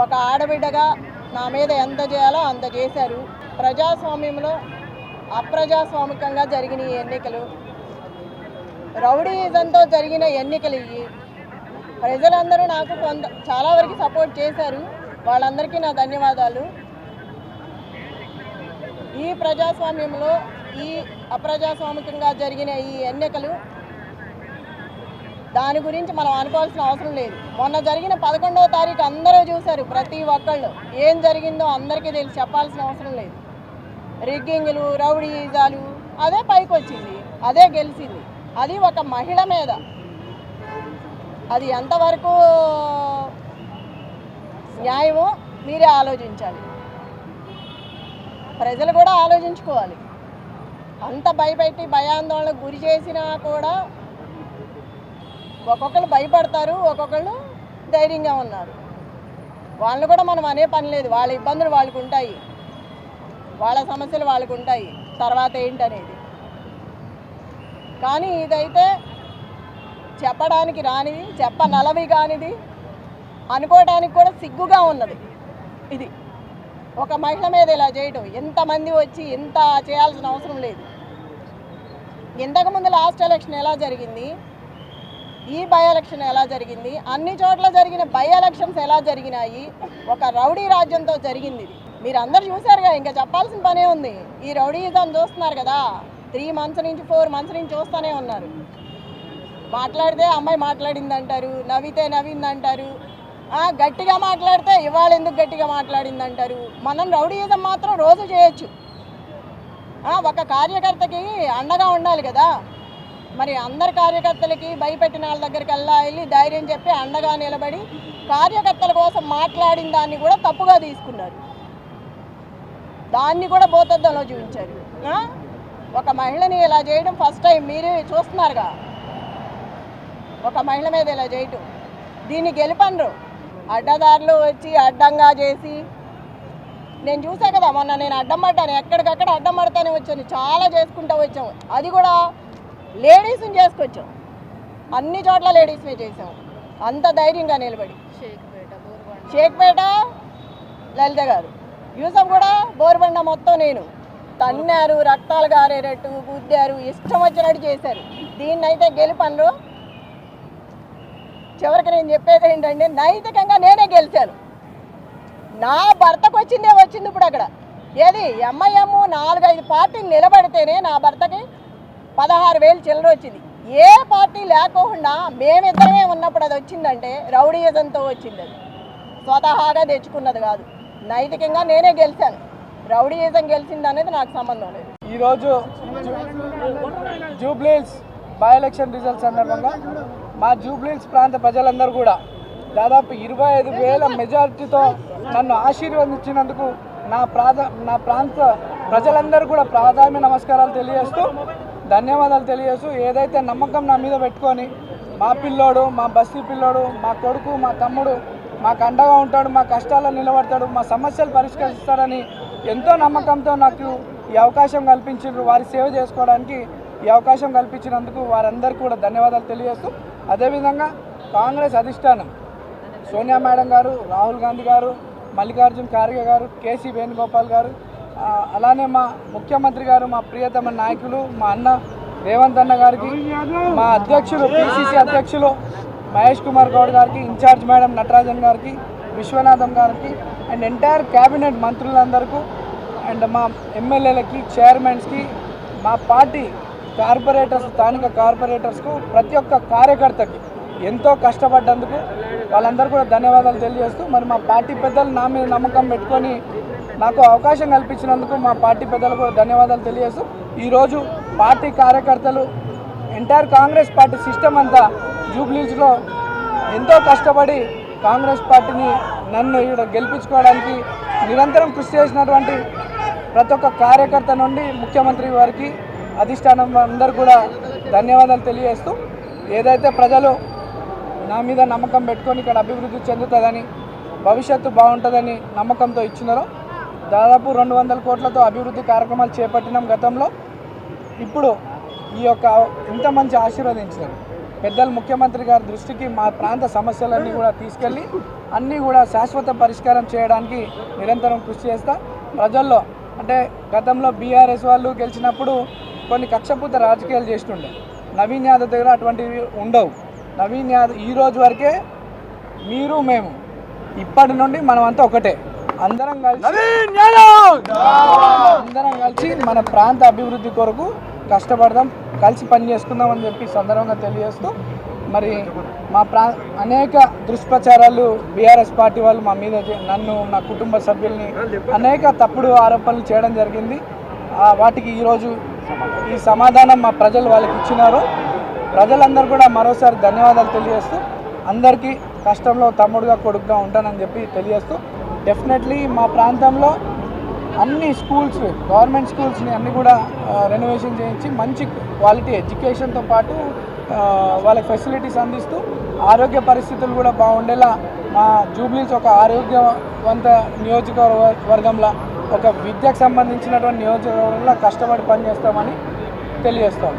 ఒక ఆడబిడ్డగా నా మీద ఎంత చేయాలో అంత చేశారు. ప్రజాస్వామ్యంలో అప్రజాస్వామికంగా జరిగిన ఈ ఎన్నికలు రౌడీజంతో జరిగిన ఎన్నికలు ఇవి. ప్రజలందరూ నాకు కొంత చాలా వరకు సపోర్ట్ చేశారు. వాళ్ళందరికీ నా ధన్యవాదాలు. ఈ ప్రజాస్వామ్యంలో ఈ అప్రజాస్వామికంగా జరిగిన ఈ ఎన్నికలు దాని గురించి మనం అనుకోవాల్సిన అవసరం లేదు. మొన్న జరిగిన పదకొండవ తారీఖు అందరూ చూశారు ప్రతి ఒక్కళ్ళు. ఏం జరిగిందో అందరికీ తెలిసి చెప్పాల్సిన అవసరం లేదు. రిగ్గింగ్లు రౌడీజాలు అదే పైకి వచ్చింది అదే గెలిచింది. అది ఒక మహిళ మీద. అది ఎంతవరకు న్యాయమో మీరే ఆలోచించాలి. ప్రజలు కూడా ఆలోచించుకోవాలి. అంత భయపెట్టి భయాందోళనకు గురి చేసినా కూడా ఒక్కొక్కరు భయపడతారు ఒక్కొక్కళ్ళు ధైర్యంగా ఉన్నారు. వాళ్ళని కూడా మనం అనే పని లేదు. వాళ్ళ ఇబ్బందులు వాళ్ళకు ఉంటాయి. వాళ్ళ సమస్యలు వాళ్ళకు ఉంటాయి. తర్వాత ఏంటనేది. కానీ ఇదైతే చెప్పడానికి రానిది చెప్పనలవి కానిది అనుకోవడానికి కూడా సిగ్గుగా ఉన్నది. ఇది. ఒక మహిళ మీద ఇలా చేయటం ఎంతమంది వచ్చి ఎంత చేయాల్సిన అవసరం లేదు. ఇంతకుముందు లాస్ట్ ఎలక్షన్ ఎలా జరిగింది? ఈ బై ఎలక్షన్ ఎలా జరిగింది? అన్ని చోట్ల జరిగిన బై ఎలక్షన్స్ ఎలా జరిగినాయి? ఒక రౌడీ రాజ్యంతో జరిగింది మీరు అందరు చూసారుగా ఇంకా చెప్పాల్సిన పనే ఉంది. ఈ రౌడీయిజం చూస్తున్నారు కదా త్రీ మంత్స్ నుంచి ఫోర్ మంత్స్ నుంచి చూస్తూనే ఉన్నారు. మాట్లాడితే అమ్మాయి మాట్లాడింది అంటారు నవ్వితే నవ్వింది అంటారు గట్టిగా మాట్లాడితే ఇవాళ ఎందుకు గట్టిగా మాట్లాడింది అంటారు మనం రౌడీయిజం మాత్రం రోజు చేయొచ్చు. ఒక కార్యకర్తకి అండగా ఉండాలి కదా. మరి అందరి కార్యకర్తలకి భయపెట్టిన వాళ్ళ దగ్గరికి వెళ్ళా వెళ్ళి ధైర్యం చెప్పి అండగా నిలబడి కార్యకర్తల కోసం మాట్లాడిన దాన్ని కూడా తప్పుగా తీసుకున్నారు. దాన్ని కూడా బోతద్దంలో చూపించారు. ఒక మహిళని ఇలా చేయడం ఫస్ట్ టైం మీరే చూస్తున్నారుగా. ఒక మహిళ మీద ఇలా చేయటం. దీన్ని గెలిపండ్రు అడ్డదారులు వచ్చి అడ్డంగా చేసి నేను చూసా కదా మొన్న నేను అడ్డం పడ్డాను ఎక్కడికక్కడ అడ్డం పడతానే వచ్చాను చాలా చేసుకుంటూ వచ్చాము. అది కూడా లేడీస్ని చేసుకొచ్చాం. అన్ని చోట్ల లేడీస్నే చేసాం అంత ధైర్యంగా నిలబడి. షేక్పేట లలిత గారు. యూసఫ్ కూడా బోర్బండ మొత్తం నేను. తన్నారు రక్తాలు గారేటట్టు గుద్దారు ఇష్టం వచ్చినట్టు చేశారు. దీన్ని అయితే గెలుపనరు చివరికి నేను చెప్పేది ఏంటంటే నైతికంగా నేనే గెలిచాను. నా భర్తకు వచ్చిందే వచ్చింది ఇప్పుడు అక్కడ. ఏది ఎంఐఎం నాలుగైదు పార్టీలు నిలబడితేనే నా భర్తకి పదహారు వేలు చిల్లర వచ్చింది. ఏ పార్టీ లేకోకుండా మేమిద్దరమే ఉన్నప్పుడు అది వచ్చిందంటే రౌడీయిజంతో వచ్చింది అది. స్వతహాగా తెచ్చుకున్నది కాదు. నైతికంగా నేనే గెలిచాను. రౌడీయిజం గెలిచింది అనేది నాకు సంబంధం లేదు. ఈరోజు జూబ్లీల్స్ బై ఎలక్షన్ రిజల్ట్స్ సందర్భంగా మా జూబ్లీహిల్స్ ప్రాంత ప్రజలందరూ కూడా దాదాపు ఇరవై ఐదు వేల మెజారిటీతో నన్ను ఆశీర్వదించినందుకు నా ప్రాధ నా ప్రాంత ప్రజలందరూ కూడా ప్రాధాన్య నమస్కారాలు తెలియజేస్తూ ధన్యవాదాలు తెలియజేస్తూ ఏదైతే నమ్మకం నా మీద పెట్టుకొని మా పిల్లోడు మా బస్తీ పిల్లోడు మా కొడుకు మా తమ్ముడు మాకు అండగా ఉంటాడు మా కష్టాల్లో నిలబడతాడు మా సమస్యలు పరిష్కరిస్తాడని ఎంతో నమ్మకంతో నాకు ఈ అవకాశం కల్పించారు వారి సేవ చేసుకోవడానికి ఈ అవకాశం కల్పించినందుకు వారందరికీ కూడా ధన్యవాదాలు తెలియజేస్తూ అదేవిధంగా కాంగ్రెస్ అధిష్టానం సోనియా మేడం గారు రాహుల్ గాంధీ గారు మల్లికార్జున్ ఖార్గే గారు కేసీ వేణుగోపాల్ గారు అలానే మా ముఖ్యమంత్రి గారు మా ప్రియతమ నాయకులు మా అన్న రేవంత్ అన్న గారికి మా అధ్యక్షులు పిసిసి అధ్యక్షులు మహేష్ కుమార్ గౌడ్ గారికి ఇన్ఛార్జ్ మేడం నటరాజన్ గారికి విశ్వనాథం గారికి అండ్ ఎంటైర్ క్యాబినెట్ మంత్రులందరికీ అండ్ మా ఎమ్మెల్యేలకి చైర్మన్స్కి మా పార్టీ కార్పొరేటర్స్ స్థానిక కార్పొరేటర్స్కు ప్రతి ఒక్క కార్యకర్తకి ఎంతో కష్టపడ్డందుకు వాళ్ళందరూ కూడా ధన్యవాదాలు తెలియజేస్తూ మరి మా పార్టీ పెద్దలు నా మీద నమ్మకం పెట్టుకొని నాకు అవకాశం కల్పించినందుకు మా పార్టీ పెద్దలకు ధన్యవాదాలు తెలియజేస్తూ ఈరోజు పార్టీ కార్యకర్తలు ఎంటైర్ కాంగ్రెస్ పార్టీ సిస్టమ్ అంతా జూబ్లీస్లో ఎంతో కష్టపడి కాంగ్రెస్ పార్టీని నన్ను ఇక్కడ గెలిపించుకోవడానికి నిరంతరం కృషి చేసినటువంటి ప్రతి ఒక్క కార్యకర్త నుండి ముఖ్యమంత్రి వారికి అధిష్టానం అందరు కూడా ధన్యవాదాలు తెలియజేస్తూ ఏదైతే ప్రజలు నా మీద నమ్మకం పెట్టుకొని ఇక్కడ అభివృద్ధి చెందుతుందని భవిష్యత్తు బాగుంటుందని నమ్మకంతో ఇచ్చినారో దాదాపు రెండు వందల కోట్లతో అభివృద్ధి కార్యక్రమాలు చేపట్టినాం గతంలో. ఇప్పుడు ఈ యొక్క ఇంత మంచి ఆశీర్వదించారు. పెద్దలు ముఖ్యమంత్రి గారి దృష్టికి మా ప్రాంత సమస్యలన్నీ కూడా తీసుకెళ్ళి అన్నీ కూడా శాశ్వత పరిష్కారం చేయడానికి నిరంతరం కృషి చేస్తా. ప్రజల్లో అంటే గతంలో బీఆర్ఎస్ వాళ్ళు గెలిచినప్పుడు కొన్ని కక్షపూత రాజకీయాలు చేస్తుండే. నవీన్ యాదవ్ దగ్గర అటువంటివి ఉండవు. నవీన్ యాదవ్ ఈ రోజు వరకే మీరు మేము ఇప్పటి నుండి మనమంతా ఒకటే. అందరం కలిసి అందరం కలిసి మన ప్రాంత అభివృద్ధి కొరకు కష్టపడదాం కలిసి పని చేసుకుందాం అని చెప్పి సందర్భంగా తెలియజేస్తూ మరి మా ప్రా అనేక దుష్ప్రచారాలు బీఆర్ఎస్ పార్టీ వాళ్ళు మా మీద నన్ను నా కుటుంబ సభ్యుల్ని అనేక తప్పుడు ఆరోపణలు చేయడం జరిగింది. వాటికి ఈరోజు ఈ సమాధానం మా ప్రజలు వాళ్ళకి ఇచ్చినారు. ప్రజలందరూ కూడా మరోసారి ధన్యవాదాలు తెలియజేస్తూ అందరికీ కష్టంలో తమ్ముడుగా కొడుకుగా ఉంటానని చెప్పి తెలియజేస్తూ డెఫినెట్లీ మా ప్రాంతంలో అన్ని స్కూల్స్ గవర్నమెంట్ స్కూల్స్ని అన్ని కూడా రెనోవేషన్ చేయించి మంచి క్వాలిటీ ఎడ్యుకేషన్తో పాటు వాళ్ళకి ఫెసిలిటీస్ అందిస్తూ ఆరోగ్య పరిస్థితులు కూడా బాగుండేలా మా జూబ్లీస్ ఒక ఆరోగ్యవంత నియోజకవర్గంలో ఒక విద్యకు సంబంధించినటువంటి నియోజకవర్గంలో కష్టపడి పనిచేస్తామని తెలియజేస్తాం.